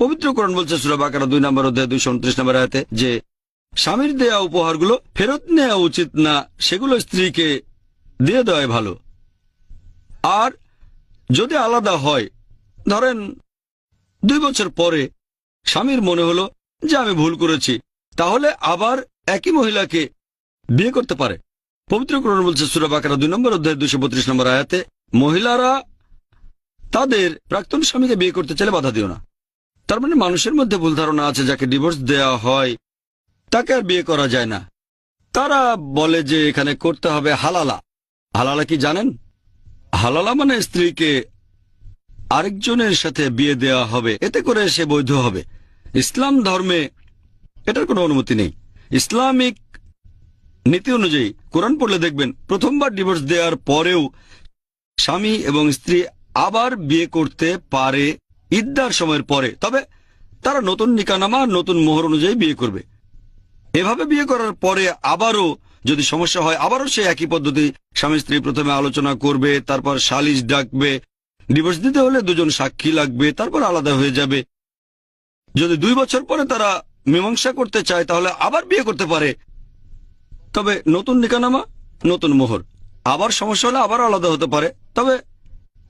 পবিত্র কোরআন বলছে সুরা বাকারা দুই নম্বর অধ্যায় দুইশো উনত্রিশ নম্বর আয়াতে যে, স্বামীর দেয়া উপহারগুলো ফেরত নেওয়া উচিত না, সেগুলো স্ত্রীকে দিয়ে দেওয়াই ভালো। আর যদি আলাদা হয়, ধরেন দুই বছর পরে স্বামীর মনে হলো যে আমি ভুল করেছি, তাহলে আবার একই মহিলাকে বিয়ে করতে পারে। পবিত্র কোরআন বলছে সুরা বাকারা দুই নম্বর অধ্যায় দুশো বত্রিশ নম্বর আয়াতে, মহিলারা তাদের প্রাক্তন স্বামীকে বিয়ে করতে চাইলে বাধা দিও না। তার মানে মানুষের মধ্যে ভুল ধারণা আছে যাকে ডিভোর্স দেয়া হয়। তাকে আর বিয়ে করা যায় না। তারা বলে যে এখানে করতে হবে হালালা। হালালা কি জানেন? হালালা মানে স্ত্রীকে আরেকজনের সাথে বিয়ে দেওয়া হবে। এতে করে সে বৈধ হবে। ইসলাম ধর্মে এটার কোনো অনুমতি নেই। ইসলামিক নীতি অনুযায়ী কোরআন পড়লে দেখবেন, প্রথমবার ডিভোর্স দেওয়ার পরেও স্বামী এবং স্ত্রী আবার বিয়ে করতে পারে ইদ্যার সময়ের পরে, তবে তারা নতুন নিকানামা, নতুন মোহর অনুযায়ী বিয়ে করবে। এভাবে বিয়ে করার পরে আবারও যদি সমস্যা হয়, আবারও সে একই পদ্ধতি, স্বামী স্ত্রী প্রথমে আলোচনা করবে, তারপর সালিশ ডাকবে ডিভোর্স দিতে হলে দুজন সাক্ষী লাগবে, তারপর আলাদা হয়ে যাবে। যদি দুই বছর পরে তারা মীমাংসা করতে চায়, তাহলে আবার বিয়ে করতে পারে। তবে নতুন নিকানামা, নতুন মোহর, আবার সমস্যা হলে আবার আলাদা হতে পারে। তবে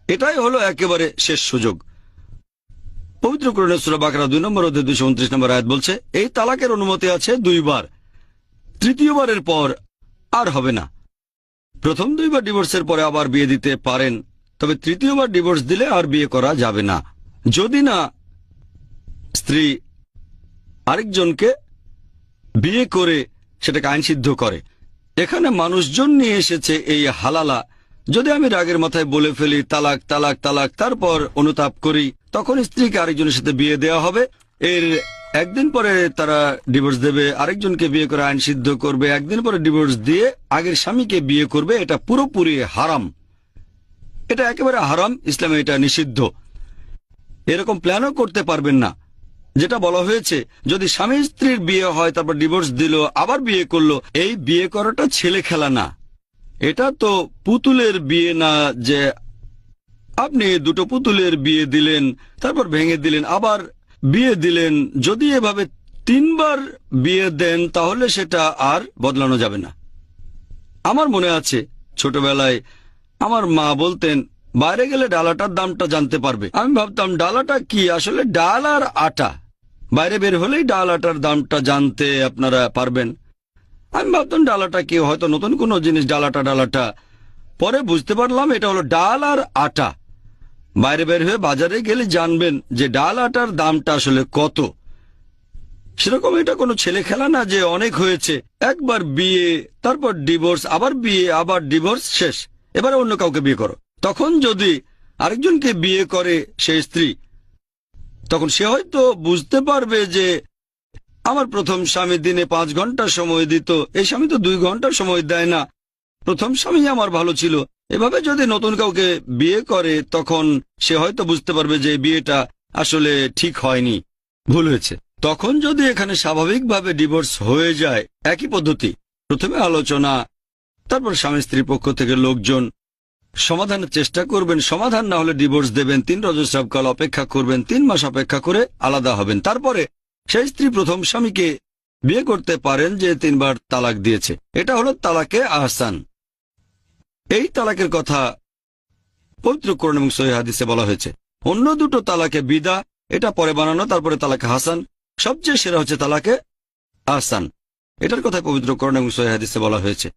এটাই হলো একেবারে শেষ সুযোগ। পবিত্র করণের সুরা বাকরা দুই নম্বর অধ্যায় দুশো উনত্রিশ নম্বর আয়াত বলছে, এই তালাকের অনুমতি আছে দুইবার। তৃতীয়বারের পর আর হবে না। প্রথম দুইবার ডিভোর্সের পরে আবার বিয়ে দিতে পারেন, তবে তৃতীয়বার ডিভোর্স দিলে আর বিয়ে করা যাবে না। যদি না স্ত্রী আরেকজনকে বিয়ে করে সেটাকে আইনসিদ্ধ করে। এখানে মানুষজন নিয়ে এসেছে এই হালালা। যদি আমি রাগের মাথায় বলে ফেলি, তালাক তালাক তালাক, তারপর অনুতাপ করি তখন স্ত্রীকে আরেকজনের সাথে বিয়ে দেওয়া হবে। এর একদিন পরে তারা ডিভোর্স দেবে, আরেকজনকে বিয়ে করে আইন সিদ্ধ করবে। একদিন পরে ডিভোর্স দিয়ে আগের স্বামীকে বিয়ে করবে, এটা পুরোপুরি হারাম। এটা একেবারে হারাম, ইসলামে এটা নিষিদ্ধ। এরকম প্ল্যানও করতে পারবেন না। যেটা বলা হয়েছে, যদি স্বামী স্ত্রীর বিয়ে হয়, তারপর ডিভোর্স দিল, আবার বিয়ে করল, এই বিয়ে করাটা ছেলে খেলা না। এটা তো পুতুলের বিয়ে না যে আপনি দুটো পুতুলের বিয়ে দিলেন, তারপর ভেঙে দিলেন, আবার বিয়ে দিলেন। যদি এভাবে তিনবার বিয়ে দেন, তাহলে সেটা আর বদলানো যাবে না। আমার মনে আছে, ছোটবেলায় আমার মা বলতেন, বাইরে গেলে ডালাটার দামটা জানতে পারবে। আমি ভাবতাম, ডালাটা কি? আসলে ডাল আর আটা। বাইরে বের হলেই ডাল আটার দামটা জানতে আপনারা পারবেন। আমি ভাবতাম, ডালাটা কি? হয়তো নতুন কোনো জিনিস, ডালাটা ডালাটা। পরে বুঝতে পারলাম, এটা হলো ডাল আর আটা। বাইরে বের হয়ে বাজারে গেলে জানবেন যে ডাল আটার দামটা আসলে কত। সেরকম এটা কোনো ছেলে খেলা না যে অনেক হয়েছে। একবার বিয়ে, তারপর ডিভোর্স, আবার বিয়ে, আবার ডিভোর্স, শেষ। এবারে অন্য কাউকে বিয়ে করো। তখন যদি আরেকজনকে বিয়ে করে সেই স্ত্রী, তখন সে হয়তো বুঝতে পারবে যে আমার প্রথম স্বামী দিনে পাঁচ ঘণ্টা সময় দিত, এই স্বামী তো দুই ঘণ্টা সময় দেয় না। প্রথম স্বামী আমার ভালো ছিল এভাবে যদি নতুন কাউকে বিয়ে করে, তখন সে হয়তো বুঝতে পারবে যে বিয়েটা আসলে ঠিক হয়নি, ভুল হয়েছে। তখন যদি এখানে স্বাভাবিকভাবে ডিভোর্স হয়ে যায়, একই পদ্ধতি। প্রথমে আলোচনা, তারপর স্বামী স্ত্রী পক্ষ থেকে লোকজন সমাধানের চেষ্টা করবেন। সমাধান না হলে ডিভোর্স দেবেন, তিন রজস্রাবকাল অপেক্ষা করবেন, তিন মাস অপেক্ষা করে আলাদা হবেন। তারপরে সেই স্ত্রী প্রথম স্বামীকে বিয়ে করতে পারেন যে তিনবার তালাক দিয়েছে। এটা হলো তালাকে আহসান। এই তালাকের কথা পবিত্র করণ এবং সহি হাদিসে বলা হয়েছে। অন্য দুটো তালাকে বিদা, এটা পরে বানানো, তারপরে তালাকে হাসান। সবচেয়ে সেরা হচ্ছে তালাকে আহসান। এটার কথা পবিত্র করণ এবং সহি হাদিসে বলা হয়েছে।